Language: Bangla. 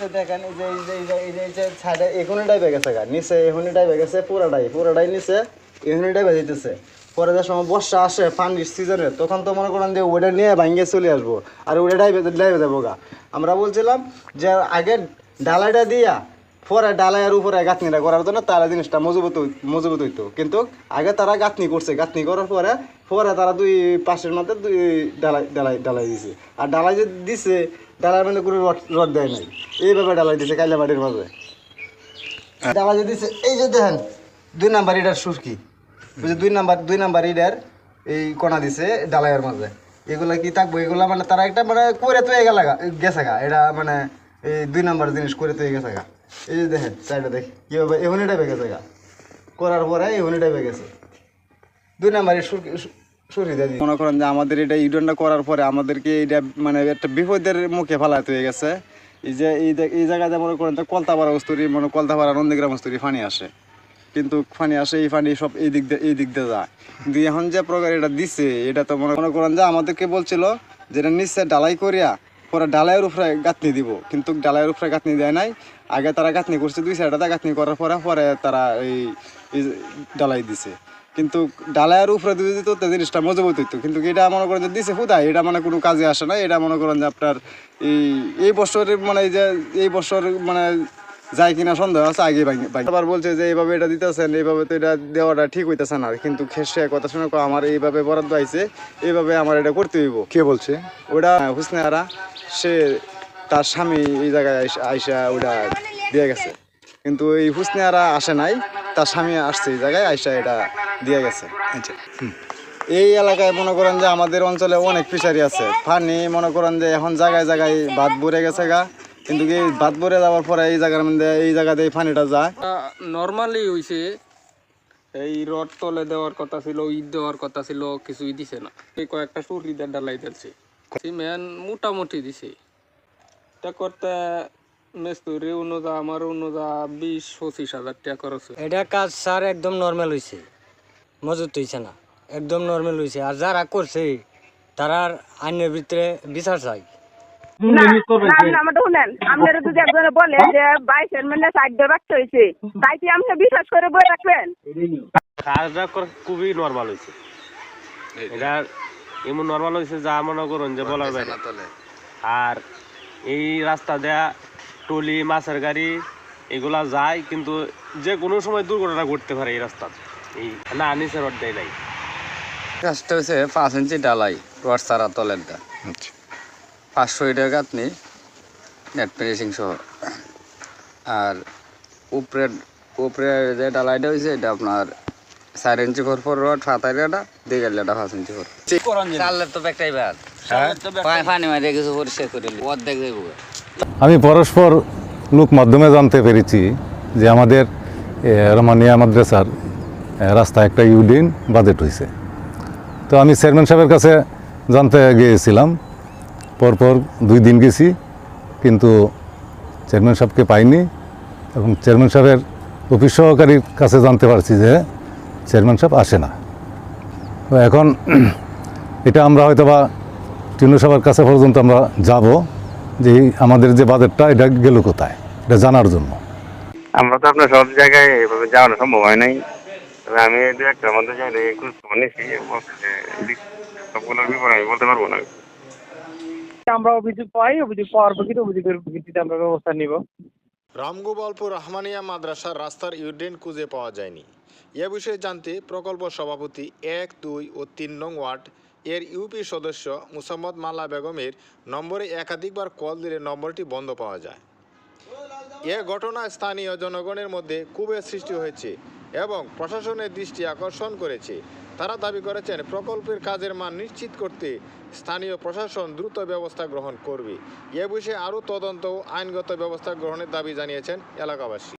এই যে এই যে এই যে এই যে বেগে নিচে পুরাটাই নিচে পরে যে সময় বর্ষা আসে, পানির সিজনে তখন তো মনে করেন যে ওটা নিয়ে ভাঙিয়ে চলে আসব, আর ওটা ডাইবে ডাইবে দেবো গা। আমরা বলছিলাম যে আগে ডালাইটা দিয়া পরে ডালাইয়ের উপরে গাঁথনিটা করার জন্য তারা জিনিসটা মজবুত মজবুত হইতো। কিন্তু আগে তারা গাঁথনি করছে। গাঁথনি করার পরে পরে তারা দুই পাশের মধ্যে দুই ডালাই ডালাই ডালাই দিছে। আর ডালাই যে দিছে ডালাই মানে কোনো রড রড দেয় নাই। এইভাবে ডালাই দিছে কাইলাবাড়ির মাঝে ডালাই যে দিছে এই যে দেখেন, দুই নাম্বার ইটার সুরকি। বুঝে দুই নাম্বার দুই নাম্বার ইটার এই কণা দিছে ডালাইয়ের মাঝে। এগুলা কি থাকব? এগুলা মানে তারা একটা মানে করে তো গেছে গা। এটা মানে এই দুই নাম্বার জিনিস করে তো গেছে গা। এই যে দেখেন সাইডে দেখি। কীভাবে এমনি টাইপে গেছে গা। করার পরে এমনি টাইপে গেছে দুই দিয়ে মনে করেন যে আমাদের এটা ইডনটা করার পরে আমাদেরকে এটা মানে একটা বিপদের মুখে ফেলাতে হয়ে গেছে। এই যে এই এই জায়গাতে মনে করেন তো কলতাপাড়া বস্তুরি মানে কলতাপাড়া নন্দীগ্রাম বস্তুরি ফানি আসে। কিন্তু পানি আসে, এই পানি সব এই দিক দিয়ে এই দিক দিয়ে যায়। কিন্তু এখন যে প্রকার এটা দিছে, এটা তো মনে মনে করেন যে আমাদেরকে বলছিল যে এটা নিচে ডালাই করিয়া পরে ডালাইয়ের উপরে গাঁথনি দিব। কিন্তু ডালাইয়ের উপরে গাঁথনি দেয় নাই। আগে তারা গাঁথনি করছে দুই সাইডে গাঁথনি করার পরে পরে তারা এই ডালাই দিছে। কিন্তু ডালাইয়ের উপরে যদি দিত তো জিনিসটা মজবুত হইতো। কিন্তু এটা মনে করেন যে দিছে খুদাই এটা মানে কোনো কাজে আসে না। এটা মনে করেন যে আপনার এই এই বছরের মানে এই যে এই বছর মানে যায় কিনা সন্দেহ আছে আগে আবার বলছে যে এইভাবে এটা দিতেছেন এইভাবে তো এটা দেওয়াটা ঠিক হইতেছে না। কিন্তু সে কথা শুনে আমার এইভাবে বরাদ্দ আইছে এইভাবে আমার এটা করতে হইব। কে বলছে? ওটা হুসনেহারা সে তার স্বামী এই জায়গায় আইসা- ওটা দিয়ে গেছে। কিন্তু এই হুসনেহারা আসে নাই, তার স্বামী আসছে এই জায়গায়, আইসা এটা দিয়ে গেছে। আচ্ছা। এই এলাকায় মনে করেন যে আমাদের অঞ্চলে অনেক ফিশারি আছে। পানি মনে করেন যে এখন জায়গায় জায়গায় বাদ ভরে গেছে গা। কিন্তু এই বাদ ভরে যাওয়ার পরে এই জায়গার মধ্যে, এই জায়গাতে এই পানিটা যায়? নর্মালি হইছে, এই রড তলে দেওয়ার কথা ছিল ঈদ দেওয়ার কথা ছিল, কিছুই দিছে না। এই কয়েকটা সুরিদার ডালাই দিচ্ছে সিমেন্ট মোটামুটি দিছে। এটা করতে মেস্তুরি অনুযা আমার অনুযা বিশ পঁচিশ হাজার টাকা খরচ এটা কাজ স্যার একদম নর্মাল হয়েছে মজুত হয়েছে না। একদম নর্মাল হয়েছে আর যারা করছে তারার আইনের ভিতরে বিচার চাই। আপনারা যদি একজনে বলে যে বাইশের মানে সাইড রাখতে হয়েছে তাই কি আপনি বিশ্বাস করে বই রাখবেন? কাজটা খুবই নর্মাল হয়েছে এটা এমন নর্মাল হয়েছে যা মনে করুন যে বলার বাইরে। আর এই রাস্তা দেয়া টলি মাছের গাড়ি এগুলা যায় কিন্তু যে কোনো সময় দুর্ঘটনা ঘটতে পারে এই রাস্তা এই না নিচে রড দেয় নাই। কাজটা হচ্ছে পাঁচ ইঞ্চি ডালাই রড সারা তলেরটা আচ্ছা। পাঁচশো টাকা কাতনি নেট ফিনিশিং সহ। আর উপরে উপরে যে ডালাইটা হয়েছে এটা আপনার চার ইঞ্চি ফোর ফোর রড ফাতারিয়াটা দিয়ে গেলে এটা পাঁচ ইঞ্চি ফোর চালের তো একটাই ব্যাগ পানি মারিয়ে কিছু পরিষ্কার করে অর্ধেক যাইব আমি পরস্পর লোক মাধ্যমে জানতে পেরেছি যে আমাদের এ, রহমানিয়া মাদ্রাসার এ, রাস্তায় একটা ইউডিন বাজেট হয়েছে তো আমি চেয়ারম্যান সাহেবের কাছে জানতে গিয়েছিলাম। পরপর দুই দিন গেছি কিন্তু চেয়ারম্যান সাহেবকে পাইনি এবং চেয়ারম্যান সাহেবের অফিস সহকারীর কাছে জানতে পারছি যে চেয়ারম্যান সাহেব আসে না। তো এখন এটা আমরা হয়তো বা সবার কাছে পর্যন্ত আমরা যাব যে আমাদের যে বাজেটটা এটা গেল কোথায়? এটা জানার জন্য। আমরা তো আপনার সব জায়গায় এভাবে যাওয়ানো সম্ভব হয় নাই। তবে আমি দু একটার মধ্যে যাই একটু শুনেছি সবগুলোর বিবরণ আমি বলতে পারব না। আমরা অভিযোগ পাই অভিযোগ পাওয়ার প্রকৃত অভিযোগের ভিত্তিতে আমরা ব্যবস্থা নিব। রামগোপালপুর রহমানিয়া মাদ্রাসার রাস্তার ইউডেন খুঁজে পাওয়া যায়নি। এ বিষয়ে জানতে প্রকল্প সভাপতি এক, দুই ও তিন নং ওয়ার্ড এর ইউপি সদস্য মুসাম্মদ মাল্লা বেগমের নম্বরে একাধিকবার কল দিলে নম্বরটি বন্ধ পাওয়া যায়। এ ঘটনায় স্থানীয় জনগণের মধ্যে ক্ষোভের সৃষ্টি হয়েছে এবং প্রশাসনের দৃষ্টি আকর্ষণ করেছে। তারা দাবি করেছেন প্রকল্পের কাজের মান নিশ্চিত করতে স্থানীয় প্রশাসন দ্রুত ব্যবস্থা গ্রহণ করবে। এ বিষয়ে আরও তদন্ত ও আইনগত ব্যবস্থা গ্রহণের দাবি জানিয়েছেন এলাকাবাসী।